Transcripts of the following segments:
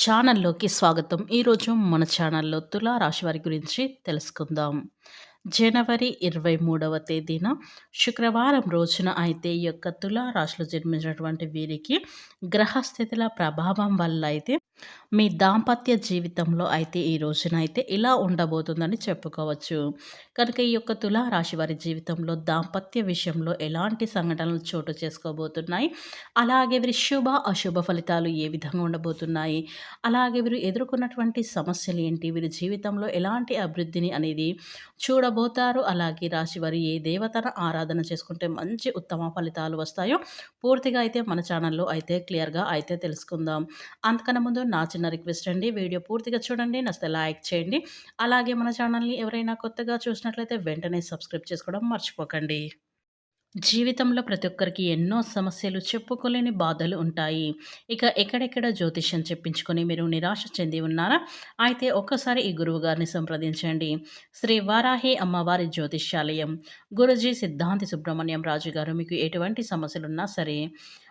ఛానల్లోకి స్వాగతం. ఈరోజు మన ఛానల్‌లో తులా రాశి వారి గురించి తెలుసుకుందాం. జనవరి 23వ తేదీన శుక్రవారం రోజున అయితే ఈ యొక్క తులారాశిలో జన్మించినటువంటి వీరికి గ్రహస్థితుల ప్రభావం వల్ల అయితే మీ దాంపత్య జీవితంలో అయితే ఈ రోజున అయితే ఇలా ఉండబోతుందని చెప్పుకోవచ్చు. కనుక ఈ యొక్క తులారాశి వారి జీవితంలో దాంపత్య విషయంలో ఎలాంటి సంఘటనలు చోటు చేసుకోబోతున్నాయి, అలాగే వీరి శుభ, అశుభ ఫలితాలు ఏ విధంగా ఉండబోతున్నాయి, అలాగే వీరు ఎదుర్కొన్నటువంటి సమస్యలు ఏంటి, వీరి జీవితంలో ఎలాంటి అభివృద్ధిని అనేది చూడబోతారు. అలాగే రాశివారు ఏ దేవతను ఆరాధన చేసుకుంటే మంచి ఉత్తమ ఫలితాలు వస్తాయో పూర్తిగా అయితే మన ఛానల్‌లో అయితే క్లియర్‌గా అయితే తెలుసుకుందాం. అంతకన్నా ముందు నా చిన్న రిక్వెస్ట్ అండి. వీడియో పూర్తిగా చూడండి. నచ్చితే లైక్ చేయండి. అలాగే మన ఛానల్‌ని ఎవరైనా కొత్తగా చూసినట్లయితే వెంటనే సబ్స్క్రైబ్ చేసుకోవడం మర్చిపోకండి. జీవితంలో ప్రతి ఒక్కరికి ఎన్నో సమస్యలు, చెప్పుకోలేని బాధలు ఉంటాయి. ఇక ఎక్కడెక్కడ జ్యోతిష్యం చెప్పించుకొని మీరు నిరాశ చెంది ఉన్నారా? అయితే ఒక్కసారి ఈ గురువు గారిని సంప్రదించండి. శ్రీ వారాహి అమ్మవారి జ్యోతిష్యాలయం, గురుజీ సిద్ధాంతి సుబ్రహ్మణ్యం రాజు గారు మీకు ఎటువంటి సమస్యలున్నా సరే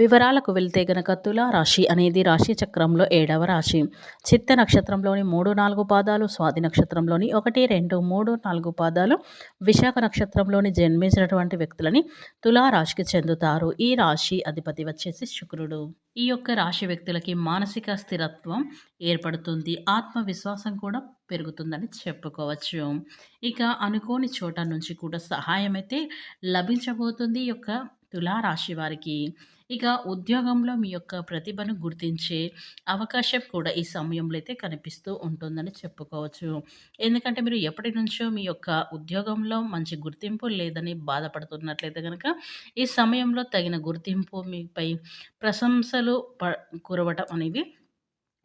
వివరాలకు వెళ్తే గనక తులా రాశి అనేది రాశి చక్రంలో ఏడవ రాశి. చిత్త నక్షత్రంలోని 3, 4 పాదాలు, స్వాతి నక్షత్రంలోని 1, 2, 3, 4 పాదాలు, విశాఖ నక్షత్రంలోని జన్మించినటువంటి వ్యక్తులని తులా రాశికి చెందుతారు. ఈ రాశి అధిపతి వచ్చేసి శుక్రుడు. ఈ యొక్క రాశి వ్యక్తులకి మానసిక స్థిరత్వం ఏర్పడుతుంది. ఆత్మవిశ్వాసం కూడా పెరుగుతుందని చెప్పుకోవచ్చు. ఇక అనుకోని చోట నుంచి కూడా సహాయం అయితే లభించబోతుంది ఈ యొక్క తులా రాశి వారికి. ఇక ఉద్యోగంలో మీ యొక్క ప్రతిభను గుర్తించే అవకాశం కూడా ఈ సమయంలో అయితే కనిపిస్తూ ఉంటుందని చెప్పుకోవచ్చు. ఎందుకంటే మీరు ఎప్పటి నుంచో మీ యొక్క ఉద్యోగంలో మంచి గుర్తింపు లేదని బాధపడుతున్నట్లయితే కనుక ఈ సమయంలో తగిన గుర్తింపు మీపై ప్రశంసలు ప కురవటం అనేవి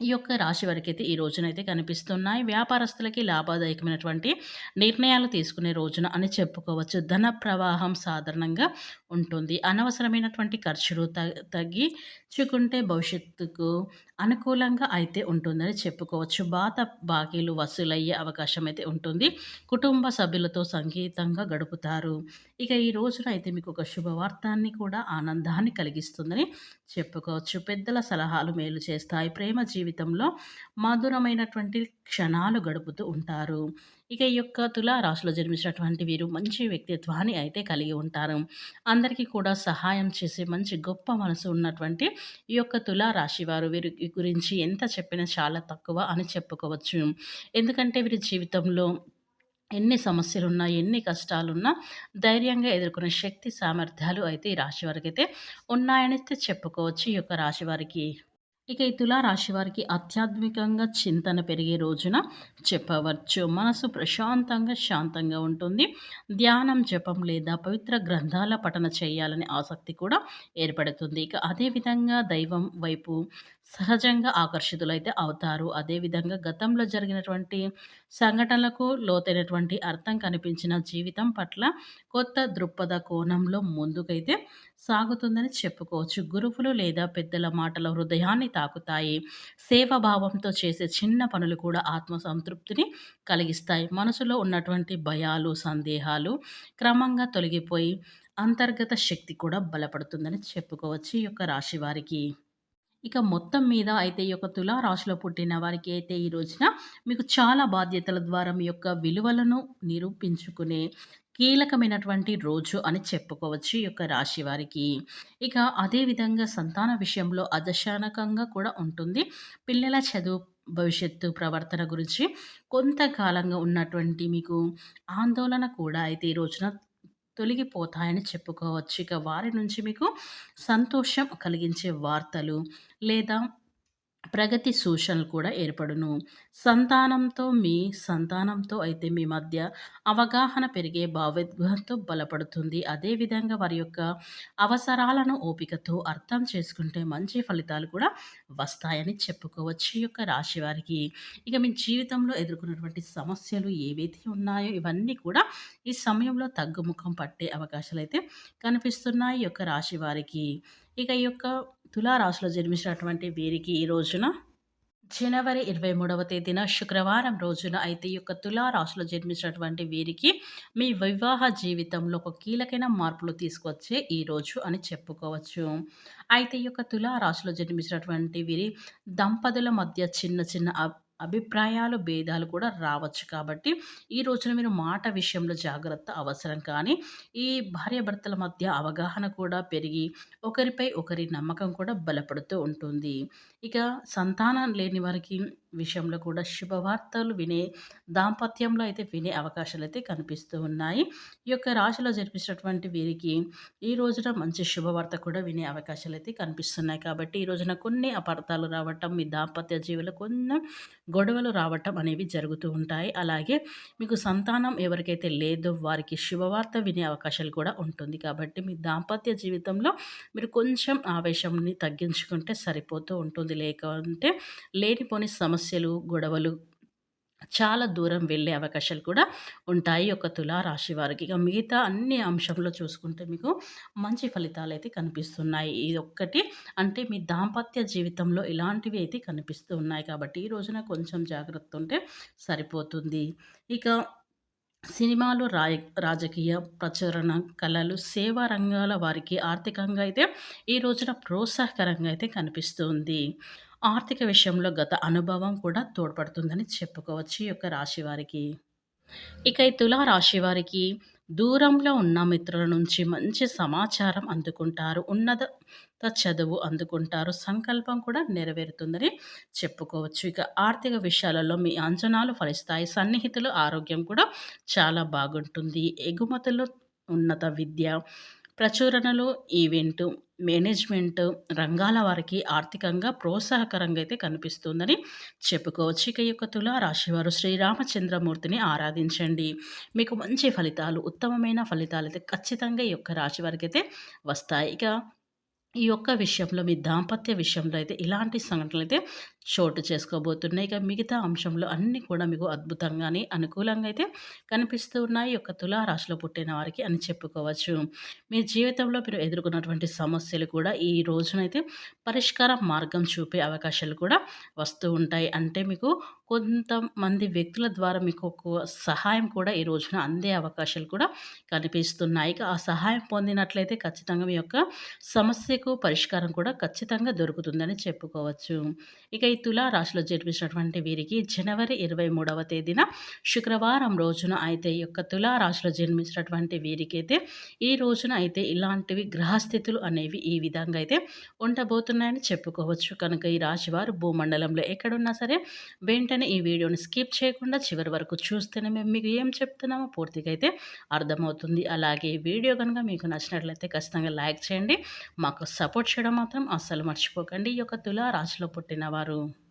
ఈ యొక్క రాశి వారికైతే ఈ రోజునైతే కనిపిస్తున్నాయి. వ్యాపారస్తులకి లాభదాయకమైనటువంటి నిర్ణయాలు తీసుకునే రోజున అని చెప్పుకోవచ్చు. ధన ప్రవాహం సాధారణంగా ఉంటుంది. అనవసరమైనటువంటి ఖర్చులు తగ్గి తగ్గించుకుంటే భవిష్యత్తుకు అనుకూలంగా అయితే ఉంటుందని చెప్పుకోవచ్చు. బాత బాకీలు వసూలయ్యే అవకాశం అయితే ఉంటుంది. కుటుంబ సభ్యులతో సంగీతంగా గడుపుతారు. ఇక ఈ రోజున అయితే మీకు ఒక శుభవార్తాన్ని కూడా ఆనందాన్ని కలిగిస్తుందని చెప్పుకోవచ్చు. పెద్దల సలహాలు మేలు చేస్తాయి. ప్రేమ జీవితంలో మధురమైనటువంటి క్షణాలు గడుపుతూ ఉంటారు. ఇక ఈ యొక్క తులారాశిలో జన్మించినటువంటి వీరు మంచి వ్యక్తిత్వాన్ని అయితే కలిగి ఉంటారు. అందరికీ కూడా సహాయం చేసే మంచి గొప్ప మనసు ఉన్నటువంటి ఈ యొక్క తులారాశి వారు వీరి గురించి ఎంత చెప్పినా చాలా తక్కువ అని చెప్పుకోవచ్చు. ఎందుకంటే వీరి జీవితంలో ఎన్ని సమస్యలున్నా, ఎన్ని కష్టాలున్నా ధైర్యంగా ఎదుర్కొనే శక్తి, సామర్థ్యాలు అయితే ఈ రాశి వారికి అయితే ఉన్నాయని అయితే చెప్పుకోవచ్చు ఈ యొక్క రాశి వారికి. ఇక ఈ తులారాశి వారికి ఆధ్యాత్మికంగా చింతన పెరిగే రోజున చెప్పవచ్చు. మనసు ప్రశాంతంగా, శాంతంగా ఉంటుంది. ధ్యానం, జపం లేదా పవిత్ర గ్రంథాల పఠన చేయాలనే ఆసక్తి కూడా ఏర్పడుతుంది. ఇక అదేవిధంగా దైవం వైపు సహజంగా ఆకర్షితులైతే అవుతారు. అదేవిధంగా గతంలో జరిగినటువంటి సంఘటనలకు లోతైనటువంటి అర్థం కనిపించిన జీవితం పట్ల కొత్త దృక్పథ కోణంలో ముందుకైతే సాగుతుందని చెప్పుకోవచ్చు. గురువులు లేదా పెద్దల మాటల హృదయాన్ని తాకుతాయి. సేవాభావంతో చేసే చిన్న పనులు కూడా ఆత్మసంతృప్తిని కలిగిస్తాయి. మనసులో ఉన్నటువంటి భయాలు, సందేహాలు క్రమంగా తొలగిపోయి అంతర్గత శక్తి కూడా బలపడుతుందని చెప్పుకోవచ్చు ఈ యొక్క రాశి వారికి. ఇక మొత్తం మీద అయితే ఈ యొక్క తులా రాశిలో పుట్టిన వారికి అయితే ఈ రోజున మీకు చాలా బాధ్యతల ద్వారా మీ యొక్క విలువలను నిరూపించుకునే కీలకమైనటువంటి రోజు అని చెప్పుకోవచ్చు ఈ యొక్క రాశి వారికి. ఇక అదేవిధంగా సంతాన విషయంలో అదశానకంగా కూడా ఉంటుంది. పిల్లల చదువు, భవిష్యత్తు ప్రవర్తన గురించి కొంతకాలంగా ఉన్నటువంటి మీకు ఆందోళన కూడా అయితే ఈ రోజున తొలగిపోతాయని చెప్పుకోవచ్చు. ఇక వారి నుంచి మీకు సంతోషం కలిగించే వార్తలు లేదా ప్రగతి సూచనలు కూడా ఏర్పడును. సంతానంతో మీ సంతానంతో అయితే మీ మధ్య అవగాహన పెరిగే భావోద్వేగంతో బలపడుతుంది. అదేవిధంగా వారి యొక్క అవసరాలను ఓపికతో అర్థం చేసుకుంటే మంచి ఫలితాలు కూడా వస్తాయని చెప్పుకోవచ్చు ఈ యొక్క రాశి వారికి. ఇక మీ జీవితంలో ఎదుర్కొన్నటువంటి సమస్యలు ఏవైతే ఉన్నాయో ఇవన్నీ కూడా ఈ సమయంలో తగ్గుముఖం పట్టే అవకాశాలు అయితే కనిపిస్తున్నాయి ఈ యొక్క రాశి వారికి. ఇక ఈ యొక్క తులారాశిలో జన్మించినటువంటి వీరికి ఈ రోజున జనవరి ఇరవై మూడవ తేదీన శుక్రవారం రోజున అయితే ఈ యొక్క తులారాశిలో జన్మించినటువంటి వీరికి మీ వివాహ జీవితంలో ఒక కీలకమైన మార్పులు తీసుకొచ్చే ఈ రోజు అని చెప్పుకోవచ్చు. అయితే ఈ యొక్క తులారాశిలో జన్మించినటువంటి వీరి దంపతుల మధ్య చిన్న చిన్న అభిప్రాయాలు భేదాలు కూడా రావచ్చు కాబట్టి ఈ రోజున మీరు మాట విషయంలో జాగ్రత్త అవసరం. కానీ ఈ భార్యాభర్తల మధ్య అవగాహన కూడా పెరిగి ఒకరిపై ఒకరి నమ్మకం కూడా బలపడుతూ ఉంటుంది. ఇక సంతానం లేని వారికి విషయంలో కూడా శుభవార్తలు వినే దాంపత్యంలో అయితే వినే అవకాశాలు అయితే కనిపిస్తూ ఉన్నాయి. ఈ యొక్క రాశిలో జరిపించినటువంటి వీరికి ఈ రోజున మంచి శుభవార్త కూడా వినే అవకాశాలు అయితే కనిపిస్తున్నాయి. కాబట్టి ఈ రోజున కొన్ని అపార్థాలు రావటం మీ దాంపత్య జీవులు కొన్ని గొడవలు రావటం అనేవి జరుగుతూ ఉంటాయి. అలాగే మీకు సంతానం ఎవరికైతే లేదో వారికి శుభవార్త వినే అవకాశాలు కూడా ఉంటుంది. కాబట్టి మీ దాంపత్య జీవితంలో మీరు కొంచెం ఆవేశంని తగ్గించుకుంటే సరిపోతూ ఉంటుంది. లేకుంటే లేనిపోని సమస్య సమస్యలు గొడవలు చాలా దూరం వెళ్ళే అవకాశాలు కూడా ఉంటాయి. ఒక తులారాశి వారికి. ఇక మిగతా అన్ని అంశంలో చూసుకుంటే మీకు మంచి ఫలితాలు అయితే కనిపిస్తున్నాయి. ఇది ఒక్కటి. అంటే మీ దాంపత్య జీవితంలో ఇలాంటివి అయితే కనిపిస్తూ ఉన్నాయి కాబట్టి ఈ రోజున కొంచెం జాగ్రత్త ఉంటే సరిపోతుంది. ఇక సినిమాలు రాయ రాజకీయ ప్రచురణ కళలు సేవా రంగాల వారికి ఆర్థికంగా అయితే ఈ రోజున ప్రోత్సాహకరంగా అయితే కనిపిస్తుంది. ఆర్థిక విషయంలో గత అనుభవం కూడా తోడ్పడుతుందని చెప్పుకోవచ్చు ఈ యొక్క రాశి వారికి. ఇక ఈ తులా రాశి వారికి దూరంలో ఉన్న మిత్రుల నుంచి మంచి సమాచారం అందుకుంటారు ఉన్నత చదువు అందుకుంటారు సంకల్పం కూడా నెరవేరుతుందని చెప్పుకోవచ్చు. ఇక ఆర్థిక విషయాలలో మీ అంచనాలు ఫలిస్తాయి సన్నిహితులు ఆరోగ్యం కూడా చాలా బాగుంటుంది. ఎగుమతులు ఉన్నత విద్య ప్రచురణలు ఈవెంటు మేనేజ్మెంట్ రంగాల వారికి ఆర్థికంగా ప్రోత్సాహకరంగా అయితే కనిపిస్తుందని చెప్పుకోవచ్చు. ఇక యొక్క తుల రాశివారు శ్రీరామచంద్రమూర్తిని ఆరాధించండి. మీకు మంచి ఫలితాలు ఉత్తమమైన ఫలితాలు అయితే ఖచ్చితంగా ఈ యొక్క రాశి వారికి అయితే వస్తాయి. ఇక ఈ యొక్క విషయంలో మీ దాంపత్య విషయంలో అయితే ఇలాంటి సంఘటనలు అయితే చోటు చేసుకోబోతున్నాయి. ఇక మిగతా అంశంలో అన్నీ కూడా మీకు అద్భుతంగానే అనుకూలంగా అయితే కనిపిస్తూ ఉన్నాయి. యొక్క తులారాశిలో పుట్టిన వారికి అని చెప్పుకోవచ్చు. మీ జీవితంలో మీరు ఎదుర్కొన్నటువంటి సమస్యలు కూడా ఈ రోజునైతే పరిష్కార మార్గం చూపే అవకాశాలు కూడా వస్తూ ఉంటాయి. అంటే మీకు కొంతమంది వ్యక్తుల ద్వారా మీకు ఒక సహాయం కూడా ఈ రోజున అందే అవకాశాలు కూడా కనిపిస్తున్నాయి. ఇక ఆ సహాయం పొందినట్లయితే ఖచ్చితంగా మీ యొక్క సమస్య సమస్యకు పరిష్కారం కూడా ఖచ్చితంగా దొరుకుతుందని చెప్పుకోవచ్చు. ఇక ఈ తులా రాశిలో జన్మించినటువంటి వీరికి జనవరి ఇరవై మూడవ తేదీన శుక్రవారం రోజున అయితే ఈ యొక్క తులా రాశిలో జన్మించినటువంటి వీరికైతే ఈ రోజున అయితే ఇలాంటివి గ్రహస్థితులు అనేవి ఈ విధంగా అయితే ఉండబోతున్నాయని చెప్పుకోవచ్చు. కనుక ఈ రాశి వారు భూమండలంలో ఎక్కడున్నా సరే వెంటనే ఈ వీడియోని స్కిప్ చేయకుండా చివరి వరకు చూస్తేనే మేము మీకు ఏం చెప్తున్నామో పూర్తిగా అయితే అర్థమవుతుంది. అలాగే ఈ వీడియో కనుక మీకు నచ్చినట్లయితే ఖచ్చితంగా లైక్ చేయండి. మాకు సపోర్ట్ చేయడం మాత్రం అస్సలు మర్చిపోకండి. ఈ యొక్క తులా రాశిలో పుట్టిన వారు